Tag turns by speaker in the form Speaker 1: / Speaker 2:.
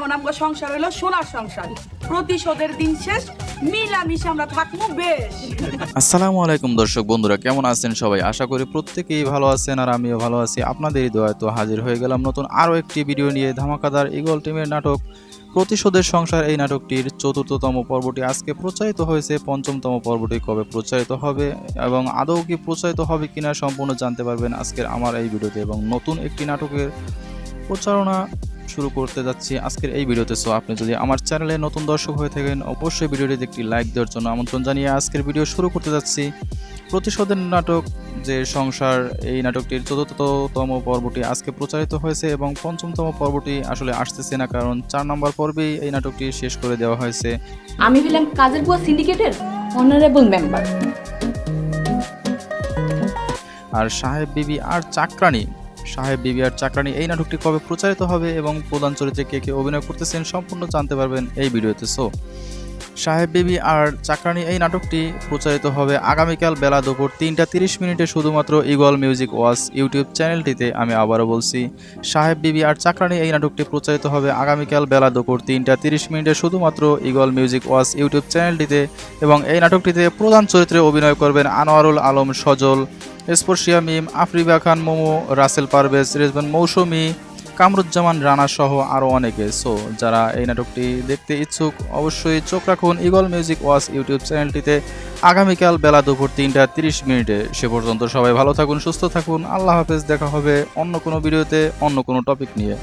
Speaker 1: এখন আমগো সংসার হইল সোনার সংসার। প্রতিশোধের দিন শেষ
Speaker 2: আসসালামু আলাইকুম দর্শক বন্ধুরা, কেমন আছেন সবাই? আশা করি প্রত্যেকেই ভালো আছেন আর আমিও ভালো আছি। আপনাদেরই দোয়ায় তো হাজির হয়ে গেলাম নতুন আরও একটি ভিডিও নিয়ে ধামাকাদার ইগল টিমের নাটক, প্রতিশোধের সংসার। এই নাটকটির চতুর্থতম পর্বটি আজকে প্রচারিত হয়েছে। পঞ্চমতম পর্বটি কবে প্রচারিত হবে এবং আদৌ কি প্রচারিত হবে কিনা সম্পূর্ণ জানতে পারবেন আজকের আমার এই ভিডিওতে। এবং নতুন একটি নাটকের প্রচারণা শুরু করতে যাচ্ছি আজকের এই ভিডিওতে। সো আপনি যদি আমার চ্যানেলে নতুন দর্শক হয়ে থাকেন অবশ্যই ভিডিওটিতে একটি লাইক দেওয়ার জন্য আমন্ত্রণ জানিয়ে আজকের ভিডিও শুরু করতে যাচ্ছি। প্রতিশোধের নাটক যে সংসার এই নাটকটির চতুর্থতম পর্বটি আজকে প্রচারিত হয়েছে এবং পঞ্চমতম পর্বটি আসলে আসতেছে না কারণ চার নম্বর পর্বেই এই নাটকটি শেষ করে দেওয়া হয়েছে।
Speaker 3: আমি হলাম কাজের বুয়া সিন্ডিকেটের অনারেবল মেম্বার
Speaker 2: আর সাহেব বিবি আর চাকরানি সাহেব, বিবি আর চাকরানি এই নাটকটি কবে প্রচারিত হবে এবং প্রধান চরিত্রে কে কে অভিনয় করতেছেন সম্পূর্ণ জানতে পারবেন এই ভিডিওতে। সো সাহেব, বিবি আর চাকরানি এই নাটকটি প্রচারিত হবে আগামীকাল বেলা দুপুর তিনটা তিরিশ মিনিটে শুধুমাত্র ইগল মিউজিক ওয়াস ইউটিউব চ্যানেলটিতে আমি আবারও বলছি। সাহেব, বিবি আর চাকরানি এই নাটকটি প্রচারিত হবে আগামীকাল বেলা দুপুর তিনটা তিরিশ মিনিটে শুধুমাত্র ইগল মিউজিক ওয়াস ইউটিউব চ্যানেলটিতে এবং এই নাটকটিতে প্রধান চরিত্রে অভিনয় করবেন আনোয়ারুল আলম সজল। স্পর্শিয়া মিম আফরিবা খান, মোমো, রাসেল পারভেজ, রেজবান মৌসুমী, কামরুজ্জামান রানা সহ আরও অনেকে। সো যারা এই নাটকটি দেখতে ইচ্ছুক, অবশ্যই চোখ রাখুন ইগল মিউজিক ওয়াস ইউটিউব চ্যানেলটিতে। আগামীকাল বেলা দুপুর তিনটা তিরিশ মিনিটে। সে পর্যন্ত সবাই ভালো থাকুন, সুস্থ থাকুন। আল্লাহ হাফেজ, দেখা হবে অন্য কোনো ভিডিওতে, অন্য কোনো টপিক নিয়ে।